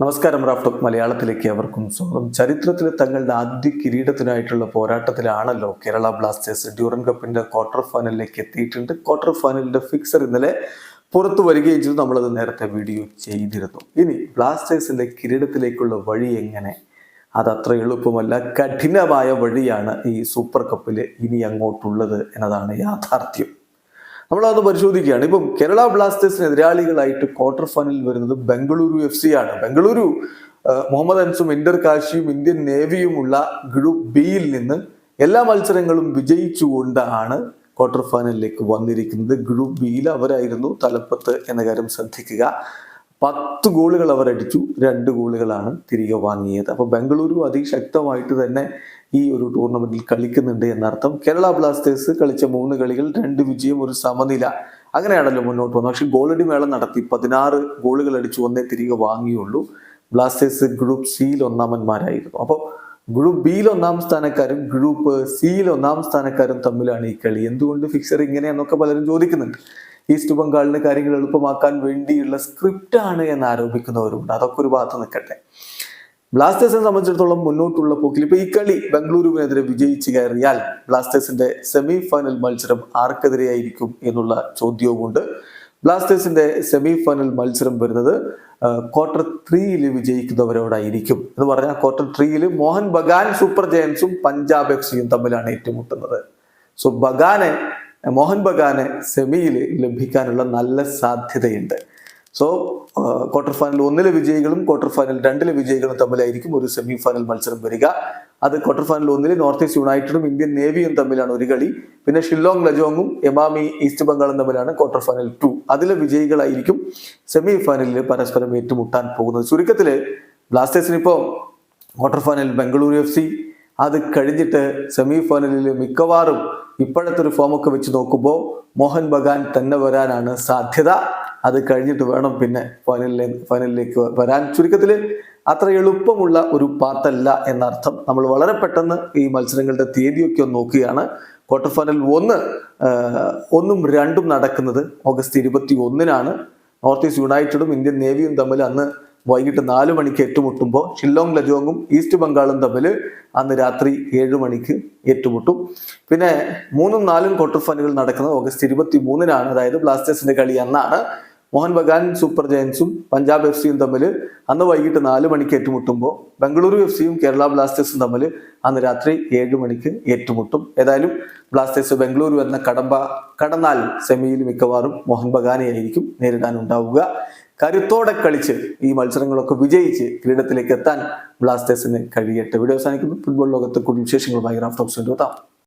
നമസ്കാരം റാഫ്റ്റോക്ക് മലയാളത്തിലേക്ക് അവർക്കും സ്വാഗതം. ചരിത്രത്തിൽ തങ്ങളുടെ ആദ്യ കിരീടത്തിനായിട്ടുള്ള പോരാട്ടത്തിലാണല്ലോ കേരള ബ്ലാസ്റ്റേഴ്സ് ഡ്യൂറൻ കപ്പിന്റെ ക്വാർട്ടർ ഫൈനലിലേക്ക് എത്തിയിട്ടുണ്ട്. ക്വാർട്ടർ ഫൈനലിന്റെ ഫിക്സർ ഇന്നലെ പുറത്തു വരികയും ചെയ്തു. നമ്മളത് നേരത്തെ വീഡിയോ ചെയ്തിരുന്നു. ഇനി ബ്ലാസ്റ്റേഴ്സിന്റെ കിരീടത്തിലേക്കുള്ള വഴി എങ്ങനെ? അതത്ര എളുപ്പമല്ല കഠിനമായ വഴിയാണ് ഈ സൂപ്പർ കപ്പിൽ ഇനി അങ്ങോട്ടുള്ളത് എന്നതാണ് യാഥാർത്ഥ്യം. നമ്മളത് പരിശോധിക്കുകയാണ്. ഇപ്പം കേരള ബ്ലാസ്റ്റേഴ്സിന് എതിരാളികളായിട്ട് ക്വാർട്ടർ ഫൈനലിൽ വരുന്നത് ബംഗളൂരു എഫ് സി ആണ്. ബംഗളൂരു മുഹമ്മദ് അൻസും ഇന്റർ കാശിയും ഇന്ത്യൻ നേവിയുമുള്ള ഗ്രൂപ്പ് ബിയിൽ നിന്ന് എല്ലാ മത്സരങ്ങളും വിജയിച്ചുകൊണ്ടാണ് ക്വാർട്ടർ ഫൈനലിലേക്ക് വന്നിരിക്കുന്നത്. ഗ്രൂപ്പ് ബിയിൽ അവരായിരുന്നു തലപ്പത്ത് എന്ന കാര്യം ശ്രദ്ധിക്കുക. പത്ത് ഗോളുകൾ അവർ അടിച്ചു. രണ്ട് ഗോളുകളാണ് തിരികെ വാങ്ങിയത്. അപ്പോൾ ബംഗളൂരു അതിശക്തമായിട്ട് തന്നെ ഈ ഒരു ടൂർണമെന്റിൽ കളിക്കുന്നുണ്ട് എന്നർത്ഥം. കേരള ബ്ലാസ്റ്റേഴ്സ് കളിച്ച മൂന്ന് കളികൾ രണ്ട് വിജയം ഒരു സമനില. അങ്ങനെയാണല്ലോ മുന്നോട്ട് പോകുന്നത്. പക്ഷെ ഗോളടി മേളം നടത്തി. പതിനാറ് ഗോളുകൾ അടിച്ചു ഒന്നേ തിരികെ വാങ്ങിയുള്ളൂ. ബ്ലാസ്റ്റേഴ്സ് ഗ്രൂപ്പ് സിയിൽ ഒന്നാമന്മാരായിരുന്നു. അപ്പോൾ ഗ്രൂപ്പ് ബിയിൽ ഒന്നാം സ്ഥാനക്കാരും ഗ്രൂപ്പ് സിയിൽ ഒന്നാം സ്ഥാനക്കാരും തമ്മിലാണ് ഈ കളി. എന്തുകൊണ്ട് ഫിക്സർ ഇങ്ങനെയെന്നൊക്കെ പലരും ചോദിക്കുന്നുണ്ട്. ഈസ്റ്റ് ബംഗാളിന് കാര്യങ്ങൾ എളുപ്പമാക്കാൻ വേണ്ടിയുള്ള സ്ക്രിപ്റ്റ് ആണ് എന്ന് ആരോപിക്കുന്നവരുണ്ട്. അതൊക്കെ ഒരു ഭാഗത്ത് നിൽക്കട്ടെ. ബ്ലാസ്റ്റേഴ്സിനെ സംബന്ധിച്ചിടത്തോളം മുന്നോട്ടുള്ള പോക്കിൽ ഇപ്പൊ ഈ കളി ബംഗളൂരുവിനെതിരെ വിജയിച്ചു കയറിയാൽ ബ്ലാസ്റ്റേഴ്സിന്റെ സെമി ഫൈനൽ മത്സരം ആർക്കെതിരെയായിരിക്കും എന്നുള്ള ചോദ്യവുമുണ്ട്. ബ്ലാസ്റ്റേഴ്സിന്റെ സെമി ഫൈനൽ മത്സരം വരുന്നത് ക്വാർട്ടർ ത്രീയിൽ വിജയിക്കുന്നവരോടായിരിക്കും. എന്ന് പറഞ്ഞാൽ ക്വാർട്ടർ ത്രീയിൽ മോഹൻ ബഗാൻ സൂപ്പർ ജയൻസും പഞ്ചാബ് എഫ് സിയും തമ്മിലാണ് ഏറ്റുമുട്ടുന്നത്. സോ ബഗാനെ മോഹൻ ബഗാനെ സെമിയിൽ ലഭിക്കാനുള്ള നല്ല സാധ്യതയുണ്ട്. സോ ക്വാർട്ടർ ഫൈനൽ ഒന്നിലെ വിജയികളും ക്വാർട്ടർ ഫൈനൽ രണ്ടിലെ വിജയികളും തമ്മിലായിരിക്കും ഒരു സെമി ഫൈനൽ മത്സരം വരിക. അത് ക്വാർട്ടർ ഫൈനൽ ഒന്നിൽ നോർത്ത് ഈസ്റ്റ് യുണൈറ്റഡും ഇന്ത്യൻ നേവിയും തമ്മിലാണ് ഒരു കളി. പിന്നെ ഷില്ലോങ് ലജോങ്ങും എമാമി ഈസ്റ്റ് ബംഗാളും തമ്മിലാണ് ക്വാർട്ടർ ഫൈനൽ ടു അതിലെ വിജയികളായിരിക്കും സെമി ഫൈനലിൽ പരസ്പരം ഏറ്റുമുട്ടാൻ പോകുന്നത്. ചുരുക്കത്തിൽ ബ്ലാസ്റ്റേഴ്സിന് ഇപ്പോൾ quarter final Bengaluru F C അത് കഴിഞ്ഞിട്ട് സെമി ഫൈനലിൽ മിക്കവാറും ഇപ്പോഴത്തെ ഒരു ഫോമൊക്കെ വെച്ച് നോക്കുമ്പോൾ മോഹൻ ബഗാൻ തന്നെ വരാനാണ് സാധ്യത. അത് കഴിഞ്ഞിട്ട് വേണം പിന്നെ ഫൈനലിലെ ഫൈനലിലേക്ക് വരാൻ. ചുരുക്കത്തിൽ അത്ര എളുപ്പമുള്ള ഒരു പാത്തല്ല എന്നർത്ഥം. നമ്മൾ വളരെ പെട്ടെന്ന് ഈ മത്സരങ്ങളുടെ തീയതിയൊക്കെ ഒന്ന് നോക്കുകയാണ്. ക്വാർട്ടർ ഫൈനൽ ഒന്ന് ഒന്നും രണ്ടും നടക്കുന്നത് ഓഗസ്റ്റ് ഇരുപത്തി ഒന്നിനാണ് നോർത്ത് ഈസ്റ്റ് യുണൈറ്റഡും ഇന്ത്യൻ നേവിയും തമ്മിൽ അന്ന് വൈകിട്ട് നാല് മണിക്ക് ഏറ്റുമുട്ടുമ്പോൾ ഷില്ലോങ് ലജോങ്ങും ഈസ്റ്റ് ബംഗാളും തമ്മിൽ അന്ന് രാത്രി ഏഴ് മണിക്ക് ഏറ്റുമുട്ടും. പിന്നെ മൂന്നും നാലും ക്വാർട്ടർ ഫൈനലുകൾ നടക്കുന്നത് ഓഗസ്റ്റ് ഇരുപത്തി മൂന്നിനാണ് അതായത് ബ്ലാസ്റ്റേഴ്സിന്റെ കളി അന്നാണ്. മോഹൻ ബഗാൻ സൂപ്പർ ജയൻസും പഞ്ചാബ് എഫ് സിയും തമ്മിൽ അന്ന് വൈകിട്ട് നാല് മണിക്ക് ഏറ്റുമുട്ടുമ്പോൾ ബംഗളൂരു എഫ് സിയും കേരള ബ്ലാസ്റ്റേഴ്സും തമ്മിൽ അന്ന് രാത്രി ഏഴ് മണിക്ക് ഏറ്റുമുട്ടും. ഏതായാലും ബ്ലാസ്റ്റേഴ്സ് ബംഗളൂരു എന്ന കടമ്പ കടന്നാൽ സെമിയിൽ മിക്കവാറും മോഹൻ ബഗാനെയായിരിക്കും നേരിടാനുണ്ടാവുക. കരുത്തോടെ കളിച്ച് ഈ മത്സരങ്ങളൊക്കെ വിജയിച്ച് കിരീടത്തിലേക്ക് എത്താൻ ബ്ലാസ്റ്റേഴ്സിന് കഴിയട്ടെ. വീഡിയോ അവസാനിക്കുന്നു. ഫുട്ബോൾ ലോകത്ത് കൂടുതൽ ടോക്സ് എത്താം.